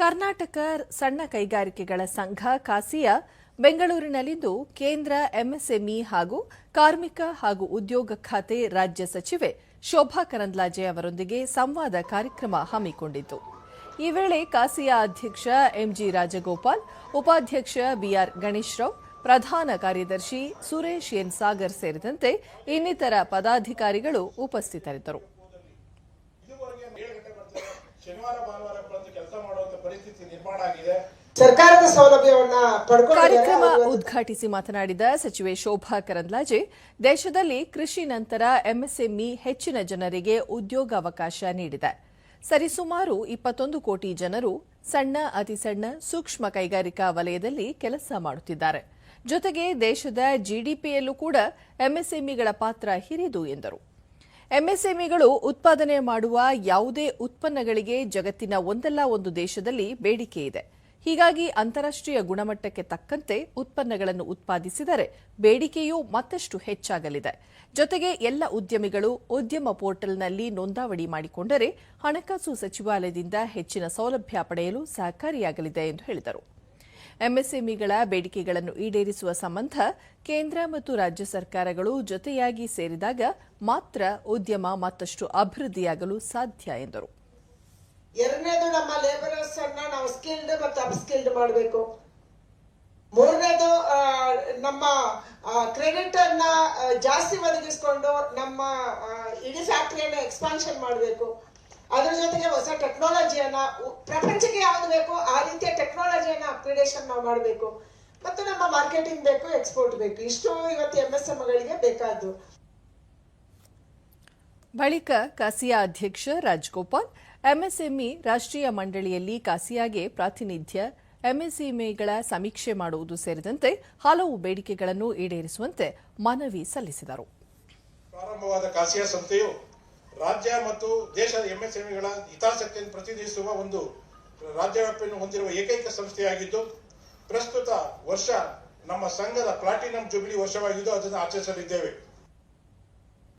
ಕರ್ನಾಟಕ ಸಣ್ಣ ಕೈಗಾರಿಕೆಗಳ ಸಂಘ ಕಾಸಿಯ ಬೆಂಗಳೂರಿನಲ್ಲಿಂದು ಕೇಂದ್ರ ಎಂಎಸ್ಎಂಇ ಹಾಗೂ ಕಾರ್ಮಿಕ ಹಾಗೂ ಉದ್ಯೋಗ ಖಾತೆ ರಾಜ್ಯ ಸಚಿವೆ ಶೋಭಾ ಕರಂದ್ಲಾಜೆ ಅವರೊಂದಿಗೆ ಸಂವಾದ ಕಾರ್ಯಕ್ರಮ ಹಮ್ಮಿಕೊಂಡಿತು. ಈ ವೇಳೆ ಕಾಸಿಯ ಅಧ್ಯಕ್ಷ ಎಂಜಿ ರಾಜಗೋಪಾಲ್, ಉಪಾಧ್ಯಕ್ಷ ಬಿಆರ್ ಗಣೇಶ್ ರಾವ್, ಪ್ರಧಾನ ಕಾರ್ಯದರ್ಶಿ ಸುರೇಶ್ ಎನ್ ಸಾಗರ್ ಸೇರಿದಂತೆ ಇನ್ನಿತರ ಪದಾಧಿಕಾರಿಗಳು ಉಪಸ್ಥಿತರಿದ್ದರು. ಶನಿವಾರ ಭಾನುವಾರ ಕೆಲಸ ಮಾಡುವಂತ ಪರಿಸ್ಥಿತಿ ನಿರ್ಮಾಣ ಆಗಿದೆ. ಸರ್ಕಾರದ ಸೌಲಭ್ಯವನ್ನ ಕಾರ್ಯಕ್ರಮ ಉದ್ಘಾಟಿಸಿ ಮಾತನಾಡಿದ ಸಚಿವೆ ಶೋಭಾ ಕರಂದ್ಲಾಜೆ ದೇಶದಲ್ಲಿ ಕೃಷಿ ನಂತರ ಎಂಎಸ್ಎಂಇ ಹೆಚ್ಚಿನ ಜನರಿಗೆ ಉದ್ಯೋಗಾವಕಾಶ ನೀಡಿದೆ. ಸರಿಸುಮಾರು ಇಪ್ಪತ್ತೊಂದು ಕೋಟಿ ಜನರು ಸಣ್ಣ ಅತಿಸಣ್ಣ ಸೂಕ್ಷ್ಮ ಕೈಗಾರಿಕಾ ವಲಯದಲ್ಲಿ ಕೆಲಸ ಮಾಡುತ್ತಿದ್ದಾರೆ. ಜೊತೆಗೆ ದೇಶದ ಜಿಡಿಪಿಯಲ್ಲೂ ಕೂಡ ಎಂಎಸ್ಎಂಇಗಳ ಪಾತ್ರ ಹಿರಿದು ಎಂದರು. ಎಂಎಸ್ಎಂಇಗಳು ಉತ್ಪಾದನೆ ಮಾಡುವ ಯಾವುದೇ ಉತ್ಪನ್ನಗಳಿಗೆ ಜಗತ್ತಿನ ಒಂದಲ್ಲ ಒಂದು ದೇಶದಲ್ಲಿ ಬೇಡಿಕೆ ಇದೆ. ಹೀಗಾಗಿ ಅಂತಾರಾಷ್ಟ್ರೀಯ ಗುಣಮಟ್ಟಕ್ಕೆ ತಕ್ಕಂತೆ ಉತ್ಪನ್ನಗಳನ್ನು ಉತ್ಪಾದಿಸಿದರೆ ಬೇಡಿಕೆಯೂ ಮತ್ತಷ್ಟು ಹೆಚ್ಚಾಗಲಿದೆ. ಜೊತೆಗೆ ಎಲ್ಲ ಉದ್ಯಮಿಗಳು ಉದ್ಯಮ ಪೋರ್ಟಲ್ನಲ್ಲಿ ನೋಂದಾವಣಿ ಮಾಡಿಕೊಂಡರೆ ಹಣಕಾಸು ಸಚಿವಾಲಯದಿಂದ ಹೆಚ್ಚಿನ ಸೌಲಭ್ಯ ಪಡೆಯಲು ಸಹಕಾರಿಯಾಗಲಿದೆ ಎಂದು ಹೇಳಿದರು. ಎಂಎಸ್ಎಂಇಗಳ ಬೇಡಿಕೆಗಳನ್ನು ಈಡೇರಿಸುವ ಸಂಬಂಧ ಕೇಂದ್ರ ಮತ್ತು ರಾಜ್ಯ ಸರ್ಕಾರಗಳು ಜೊತೆಯಾಗಿ ಸೇರಿದಾಗ ಮಾತ್ರ ಉದ್ಯಮ ಮತ್ತಷ್ಟು ಅಭಿವೃದ್ಧಿಯಾಗಲು ಸಾಧ್ಯ ಎಂದರು. ಎರಡನೇದು ನಮ್ಮ ಲೇಬರರ್ಸ್ ಅನ್ನ ನಾವು ಸ್ಕಿಲ್ಡ್ ಮತ್ತು ಅಪ್ಸ್ಕಿಲ್ಡ್ ಮಾಡಬೇಕು. ಮೂರನೇದು ನಮ್ಮ ಕ್ರೆಡಿಟ್ ಅನ್ನ ಜಾಸ್ತಿ ಒದಗಿಸ್ಕೊಂಡು ನಮ್ಮ ಇಡೀ ಫ್ಯಾಕ್ಟ್ರಿಯನ್ನು ಎಕ್ಸ್ಪಾನ್ಷನ್ ಮಾಡಬೇಕು. ಅದ್ರ ಜೊತೆಗೆ ಹೊಸ ಟೆಕ್ನಾಲಜಿಯನ್ನ ಪ್ರಪಂಚಕ್ಕೆ ಯಾವ್ದು ಬೇಕೋ ಆ ರೀತಿಯ ಟೆಕ್ನಾಲಜಿಯನ್ನ ಅಪ್ಗ್ರೇಡೇಷನ್ ನಾವು ಮಾಡಬೇಕು. ಮತ್ತು ನಮ್ಮ ಮಾರ್ಕೆಟಿಂಗ್ ಬೇಕು ಎಕ್ಸ್ಪೋರ್ಟ್ ಬೇಕು. ಇಷ್ಟು ಇವತ್ತು ಎಂ ಎಸ್ ಎಂಗಳಿಗೆ ಬೇಕಾದ್ದು. ಬಳಿಕ ಕಾಸಿಯಾ ಅಧ್ಯಕ್ಷ ರಾಜ್ಗೋಪಾಲ್ ಎಂಎಸ್ಎಂಇ ರಾಷ್ಟ್ರೀಯ ಮಂಡಳಿಯಲ್ಲಿ ಕಾಸಿಯಾಗೆ ಪ್ರಾತಿನಿಧ್ಯ ಎಂಎಸ್ಎಂಇಗಳ ಸಮೀಕ್ಷೆ ಮಾಡುವುದು ಸೇರಿದಂತೆ ಹಲವು ಬೇಡಿಕೆಗಳನ್ನು ಈಡೇರಿಸುವಂತೆ ಮನವಿ ಸಲ್ಲಿಸಿದರು. ಪ್ರಾರಂಭವಾದ ಕಾಸಿಯಾ ಸಂಸ್ಥೆಯು ರಾಜ್ಯ ಮತ್ತು ದೇಶದ ಎಂಎಸ್ಎಂಇಗಳ ಹಿತಾಸಕ್ತಿಯನ್ನು ಪ್ರತಿನಿಧಿಸುವ ಒಂದು ರಾಜ್ಯವ್ಯಾಪಿಯನ್ನು ಹೊಂದಿರುವ ಏಕೈಕ ಸಂಸ್ಥೆಯಾಗಿದ್ದು, ಪ್ರಸ್ತುತ ವರ್ಷ ನಮ್ಮ ಸಂಘದ ಪ್ಲಾಟಿನಂ ಜುಬಿಲಿ ವರ್ಷವಾಗಿದ್ದು ಅದನ್ನು ಆಚರಿಸಲಿದ್ದೇವೆ.